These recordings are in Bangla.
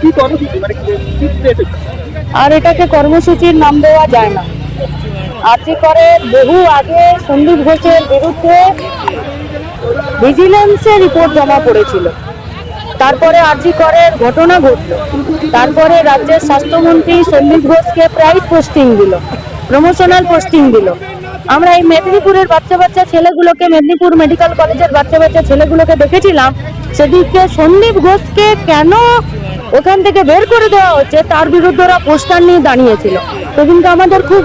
কি কর্মসূচি? মানে? আর এটাকে কর্মসূচির নাম দেওয়া যায় না। করে? বহু আগে সন্দীপ ঘোষের বিরুদ্ধে ভিজিলেন্সে রিপোর্ট জমা পড়েছিল। তারপরে আর্জি করের ঘটনা ঘটল। তারপরে রাজ্যের স্বাস্থ্যমন্ত্রী সন্দীপ ঘোষকে প্রাইজ পোস্টিং দিল প্রমোশনাল পোস্টিং দিল। আমরা এই মেদিনীপুরের বাচ্চা বাচ্চা ছেলেগুলোকে, মেদিনীপুর মেডিকেল কলেজের বাচ্চা বাচ্চা ছেলেগুলোকে দেখেছিলাম। সেদিকে সন্দীপ ঘোষকে কেন ওখান থেকে বের করে দেওয়া হচ্ছে, তার বিরুদ্ধে ওরা পোস্টার নিয়ে দাঁড়িয়েছিল। সেদিনকে আমাদের খুব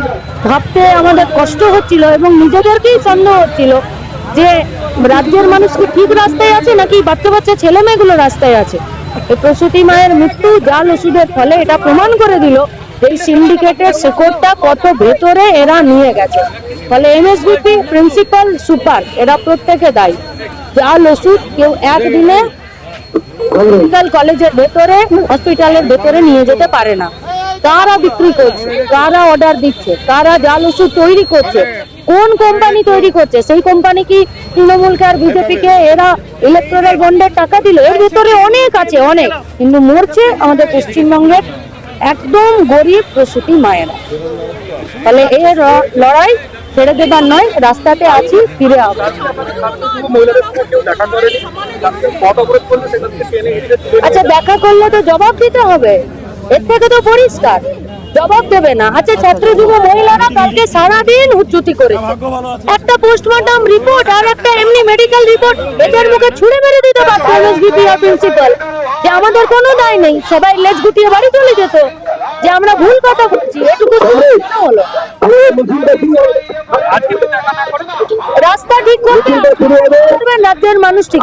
ভাবতে আমাদের কষ্ট হচ্ছিল এবং নিজেদেরকেই সন্দেহ হচ্ছিল যে রাজ্যের মানুষ কি ঠিক রাস্তায় আছে নাকি বাচ্চা বাচ্চা ছেলে মেয়েগুলো রাস্তায় আছে। এই প্রসূতি মায়ের মৃত্যু জাল ওষুধের ফলে এটা প্রমাণ করে দিল এই সিন্ডিকেটের শেকড়টা কত ভেতরে এরা নিয়ে গেছে। ফলে এমএসবিপি প্রিন্সিপাল সুপার, এরা প্রত্যেকে দায়ী। জাল ওষুধ কেউ একদিনে মেডিকেল কলেজের ভেতরে, হসপিটালের ভেতরে নিয়ে যেতে পারে না। কারা বিক্রি করছে? কারা অর্ডার দিচ্ছে? কারা জাল ওষুধ তৈরি করছে? কোন কোম্পানি তৈরি করছে? সেই কোম্পানি কি তৃণমূলকে আর বিজেপি কে এরা ইলেকট্রাল বন্ডের টাকা দিল? এর ভেতরে অনেক আছে, অনেক। কিন্তু মরছে আমাদের পশ্চিমবঙ্গের একদম গরিব প্রসূতি মায়েরা। তাহলে এর লড়াই ছেড়ে দেবার নয়, রাস্তাতে আছি, ফিরে আচ্ছা দেখা করলে তো জবাব দিতে হবে। এর থেকে তো পরিষ্কার। জবাব দেবে না। আচ্ছা ছাত্র যুব মহিলারা কালকে সারাদিন উচ্চুতি করেছে। একটা পোস্টমর্টম রিপোর্ট আর একটা এমনি মেডিকেল রিপোর্ট এদের মুখে ছুড়ে মেরে দিতে পারতো প্রিন্সিপাল যে আমাদের কোনো দায় নেই। সবাই লেজ গুটিয়ে বাড়ি চলে যেত। যে আমরা ভুল কথা বলছি, এটুকু হলো। রাস্তা ঠিক করবে রাজ্যের মানুষ ঠিক।